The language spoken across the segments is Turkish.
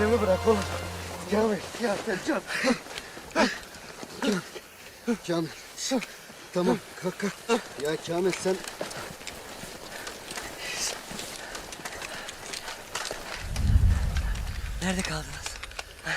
Oğlum. Kamil. Ya sen can. Kamil. Tamam kalk kalk. Ya Kamil sen Nerede kaldınız? Ha?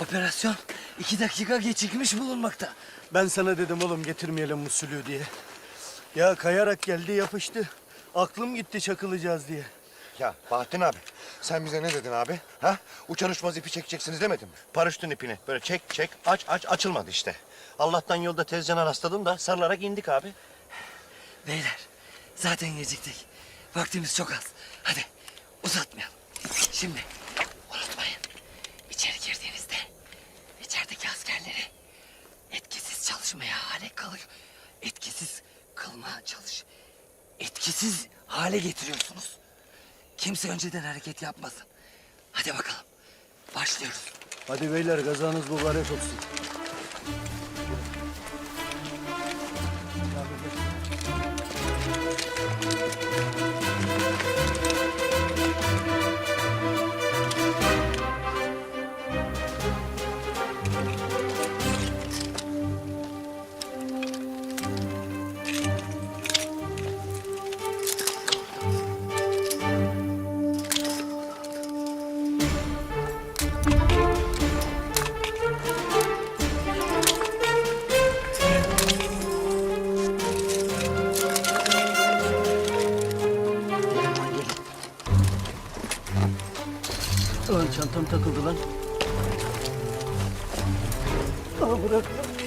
Operasyon iki dakika gecikmiş bulunmakta. Ben sana dedim oğlum getirmeyelim musulü diye. Ya kayarak geldi yapıştı. Aklım gitti çakılacağız diye. Ya Bahattin abi sen bize ne dedin abi? Ha? Uçan uçmaz ipi çekeceksiniz demedin mi? Paraşütün ipini böyle çek çek aç aç açılmadı işte. Allah'tan yolda tezcan'a rastladım da sarılarak indik abi. Beyler zaten geciktik. Vaktimiz çok az. Hadi uzatmayalım. Şimdi unutmayın. içeri girdiğinizde içerideki askerleri etkisiz çalışmaya hale kalıyor. Etkisiz kılmaya çalış. Etkisiz hale getiriyorsunuz. Kimse önceden hareket yapmasın. Hadi bakalım. Başlıyoruz. Hadi beyler gazanız mübarek olsun. Bana bırakın.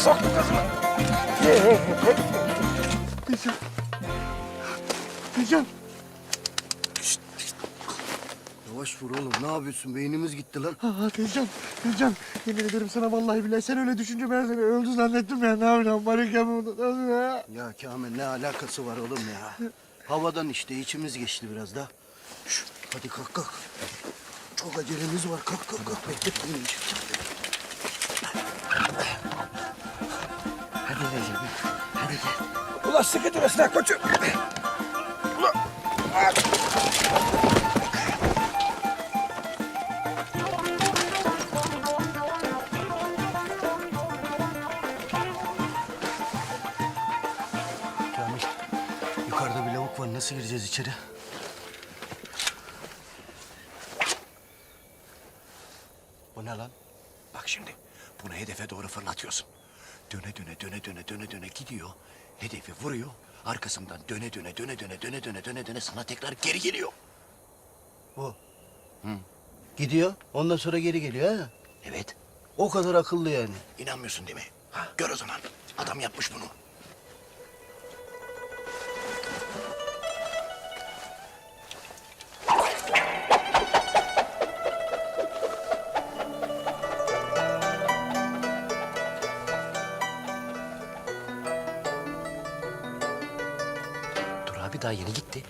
Soktu kızıma. Tezcan. Tezcan. yavaş vur oğlum. Ne yapıyorsun? Beynimiz gitti lan. Aa Tezcan. Tezcan. Yemin ederim sana vallahi billahi sen öyle düşünce ben seni öldü zannettim ya. Ne yapacağım? Barıkken mi ya? Ya Kamil ne alakası var oğlum ya? Havadan işte içimiz geçti biraz da. Şş, hadi kalk kalk. Çok acelemiz var. Kalk kalk kalk. Bekletmeyin. Hadi Recep. Hadi gel. Ulan sıkı durasın ha koçum. Ulan. Kamil yukarıda bir lavuk var. Nasıl gireceğiz içeri? Bu ne lan? Bak şimdi bunu hedefe doğru fırlatıyorsun. Döne döne döne döne döne döne gidiyor. Hedefi vuruyor. Arkasından döne döne döne döne döne döne döne döne sana tekrar geri geliyor. Bu. Gidiyor. Ondan sonra geri geliyor ha. Evet. O kadar akıllı yani. İnanmıyorsun değil mi? Ha, gör o zaman. Adam yapmış bunu. Daha yeni gitti.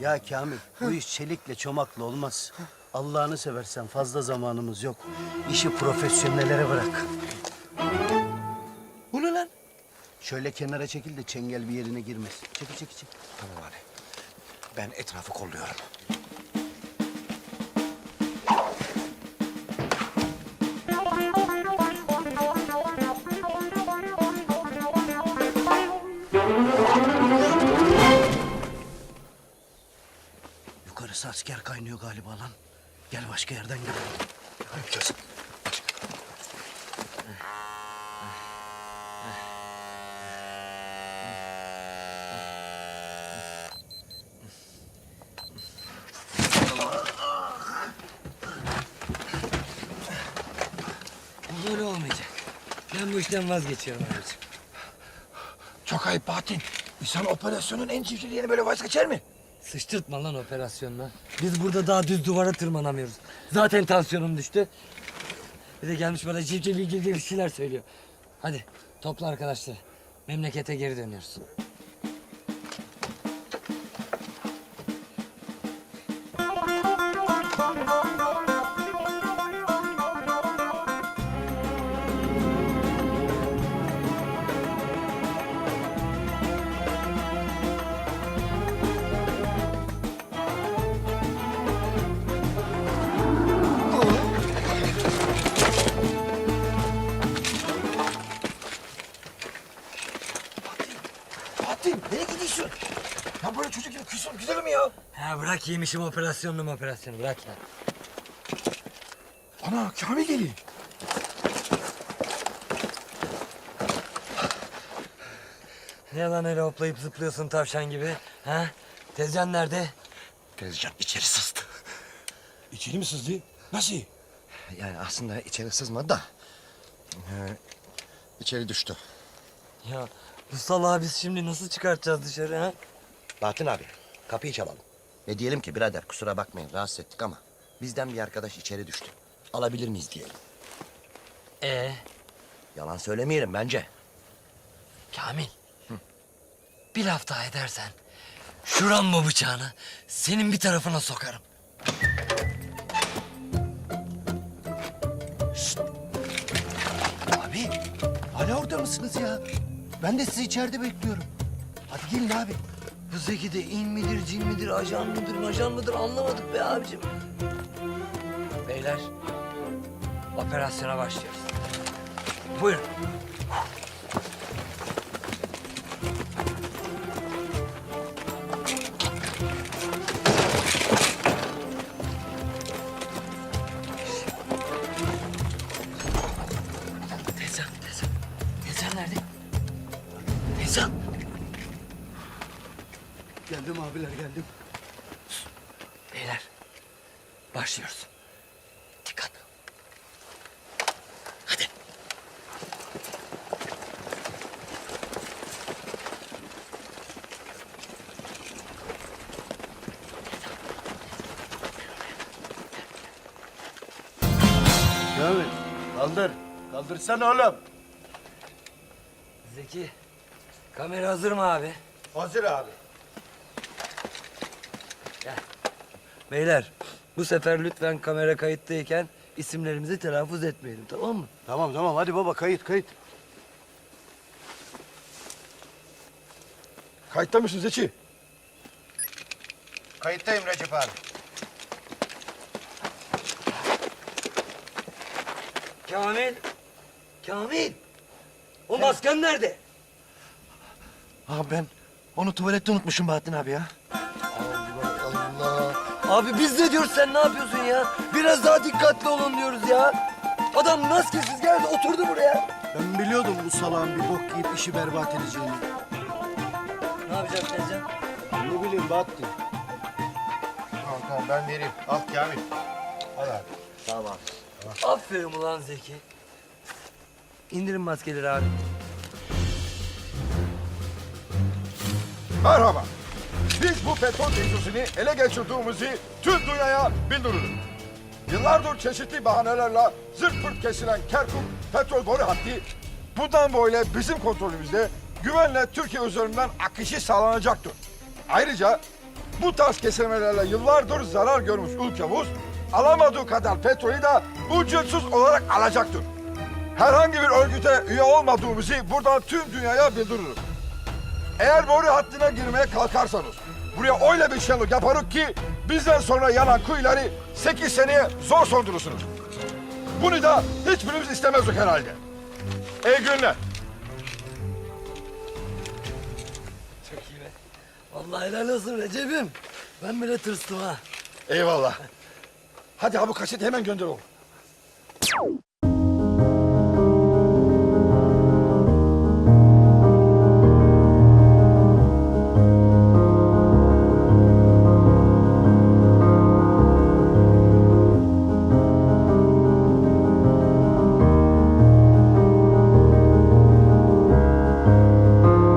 Ya Kamil bu iş çelikle çomakla olmaz. Allah'ını seversen fazla zamanımız yok. İşi profesyonellere bırak. Bu ne lan? Şöyle kenara çekil de çengel bir yerine girmez. Çekil çekil çekil. Tamam abi. Ben etrafı kolluyorum. Yukarısı asker kaynıyor galiba lan. Gel başka yerden gidelim. Yapacağız. Bu böyle olmayacak. Ben bu işten vazgeçiyorum abicim. Çok ayıp Bahattin. İnsan operasyonun en civcivliğini böyle vazgeçer mi? Sıçtırtma lan operasyonla. Biz burada daha düz duvara tırmanamıyoruz. Zaten tansiyonum düştü. Bir de gelmiş bana civciv civciv bir şeyler söylüyor. Hadi topla arkadaşlar. Memlekete geri dönüyoruz. Ya? Bırak yemişim operasyonlu operasyonu bırak ya. Ana Kamil geliyor. Ne lan öyle hoplayıp zıplıyorsun tavşan gibi? Ha? Tezcan nerede? Tezcan içeri sızdı. İçeri mi sızdı? Nasıl? Yani aslında içeri sızmadı da. Ee, içeri düştü. Ya bu salağı biz şimdi nasıl çıkartacağız dışarı ha? Bahattin abi kapıyı çalalım. Ve diyelim ki birader kusura bakmayın rahatsız ettik ama bizden bir arkadaş içeri düştü. Alabilir miyiz diyelim. Ee, Yalan söylemeyelim bence. Kamil. Bir daha edersen şu Rambo bıçağını senin bir tarafına sokarım. Abi hala orada mısınız ya? Ben de sizi içeride bekliyorum. Hadi gelin abi. Bu Zeki de in midir, cin midir, ajan mıdır, majan mıdır anlamadık be abicim. Beyler, operasyona başlıyoruz. Buyurun. Teyzem, teyzem. Teyzem nerede? Teyzem. Geldim abiler geldim. Beyler, başlıyoruz. Dikkat. Hadi. Kamil kaldır. Kaldırsana oğlum. Zeki, kamera hazır mı abi? Hazır abi. Beyler, bu sefer lütfen kamera kayıttayken isimlerimizi telaffuz etmeyelim, tamam mı? Tamam tamam hadi baba kayıt kayıt. Kayıtta mısın Zeki? Kayıttayım Recep abi. Kamil, Kamil. O masken nerede? Abi ben onu tuvalette unutmuşum Bahattin abi ya. Abi biz de diyoruz sen ne yapıyorsun ya? Biraz daha dikkatli olun diyoruz ya. Adam maskesiz geldi oturdu buraya. Ben biliyordum bu salağın bir bok giyip işi berbat edeceğini. Ne yapacağız Tezcan? Ne bileyim Bahattin. Tamam tamam ben vereyim. Al Kamil. Tamam. Aferin ulan Zeki. İndirin maskeleri abi. Merhaba. Biz bu petrol teknosini ele geçirdiğimizi tüm dünyaya bildiriyoruz. Yıllardır çeşitli bahanelerle zırt pırt kesilen Kerkuk petrol boru hattı bundan böyle bizim kontrolümüzde güvenle Türkiye üzerinden akışı sağlanacaktır. Ayrıca bu tarz kesilmelerle yıllardır zarar görmüş ülkemiz alamadığı kadar petrolü de ücretsiz olarak alacaktır. Herhangi bir örgüte üye olmadığımızı buradan tüm dünyaya bildiriyoruz. Eğer boru hattına girmeye kalkarsanız buraya öyle bir şenlik yaparız ki bizden sonra yanan kuyuları 8 seneye zor sondurursunuz. Bunu da hiçbirimiz istemezdik herhalde. İyi günler. Çok iyi be. Vallahi helal olsun Recep'im. Ben bile tırstım ha. Eyvallah. Hadi ha bu kaseti hemen gönder oğlum.